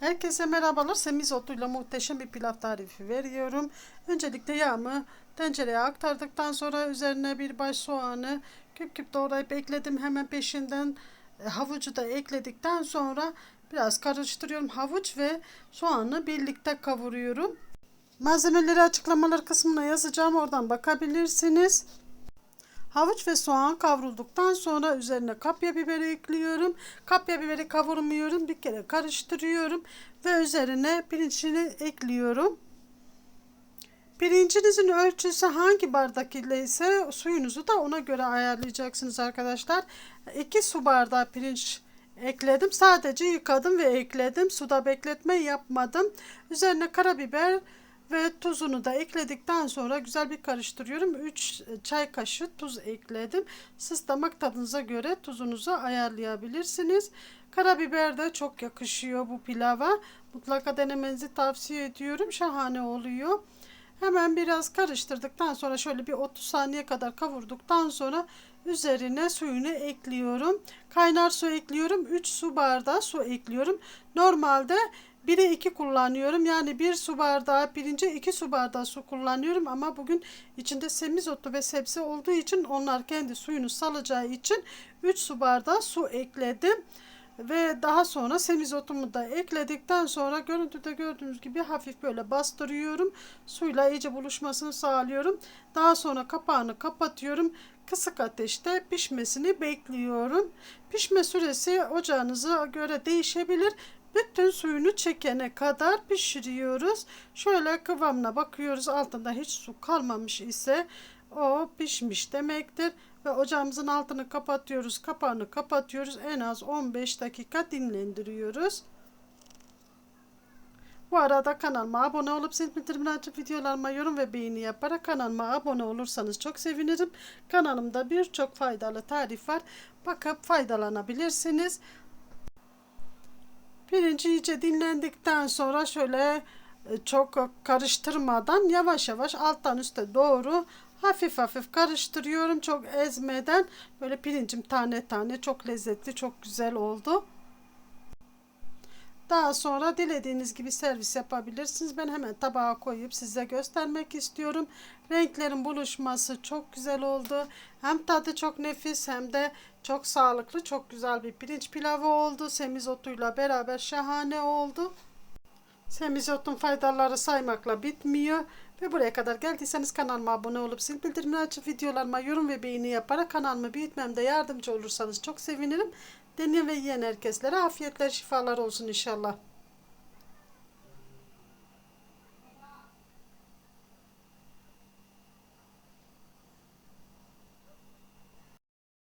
Herkese merhabalar. Semizotuyla muhteşem bir pilav tarifi veriyorum. Öncelikle yağımı tencereye aktardıktan sonra üzerine bir baş soğanı küp küp doğrayıp ekledim. Hemen peşinden e, havucu da ekledikten sonra biraz karıştırıyorum. Havuç ve soğanı birlikte kavuruyorum. Malzemeleri açıklamalar kısmına yazacağım. Oradan bakabilirsiniz. Havuç ve soğan kavrulduktan sonra üzerine kapya biberi ekliyorum. Kapya biberi kavurmuyorum. Bir kere karıştırıyorum ve üzerine pirincini ekliyorum. Pirincinizin ölçüsü hangi bardak ile ise suyunuzu da ona göre ayarlayacaksınız arkadaşlar. 2 su bardağı pirinç ekledim. Sadece yıkadım ve ekledim. Suda bekletme yapmadım. Üzerine karabiber ve tuzunu da ekledikten sonra güzel bir karıştırıyorum. 3 çay kaşığı tuz ekledim. Siz damak tadınıza göre tuzunuzu ayarlayabilirsiniz. Karabiber de çok yakışıyor bu pilava. Mutlaka denemenizi tavsiye ediyorum. Şahane oluyor. Hemen biraz karıştırdıktan sonra şöyle bir 30 saniye kadar kavurduktan sonra üzerine suyunu ekliyorum. Kaynar su ekliyorum. 3 su bardağı su ekliyorum. Normalde 1'e 2 kullanıyorum. Yani 1 su bardağı pirince 2 su bardağı su kullanıyorum. Ama bugün içinde semizotu ve sebze olduğu için onlar kendi suyunu salacağı için 3 su bardağı su ekledim. Ve daha sonra semizotumu da ekledikten sonra görüntüde gördüğünüz gibi hafif böyle bastırıyorum. Suyla iyice buluşmasını sağlıyorum. Daha sonra kapağını kapatıyorum. Kısık ateşte pişmesini bekliyorum. Pişme süresi ocağınıza göre değişebilir. Bütün suyunu çekene kadar pişiriyoruz. Şöyle kıvamına bakıyoruz. Altında hiç su kalmamış ise o pişmiş demektir. Ve ocağımızın altını kapatıyoruz. Kapağını kapatıyoruz. En az 15 dakika dinlendiriyoruz. Bu arada kanalıma abone olup zil bildirimini açıp videolarıma yorum ve beğeni yaparak kanalıma abone olursanız çok sevinirim. Kanalımda birçok faydalı tarif var. Bakıp faydalanabilirsiniz. Pirinci iyice dinlendikten sonra şöyle e, çok karıştırmadan yavaş yavaş alttan üste doğru hafif hafif karıştırıyorum. Çok ezmeden böyle pirincim tane tane çok lezzetli çok güzel oldu. Daha sonra dilediğiniz gibi servis yapabilirsiniz. Ben hemen tabağa koyup size göstermek istiyorum. Renklerin buluşması çok güzel oldu. Hem tadı çok nefis hem de çok sağlıklı, çok güzel bir pirinç pilavı oldu. Semizotuyla beraber şahane oldu. Semizotun faydaları saymakla bitmiyor. Ve buraya kadar geldiyseniz kanalıma abone olup zil bildirimini açıp videolarıma yorum ve beğeni yaparak kanalımı büyütmemde yardımcı olursanız çok sevinirim. Deneyen ve yiyen herkeslere afiyetler şifalar olsun inşallah.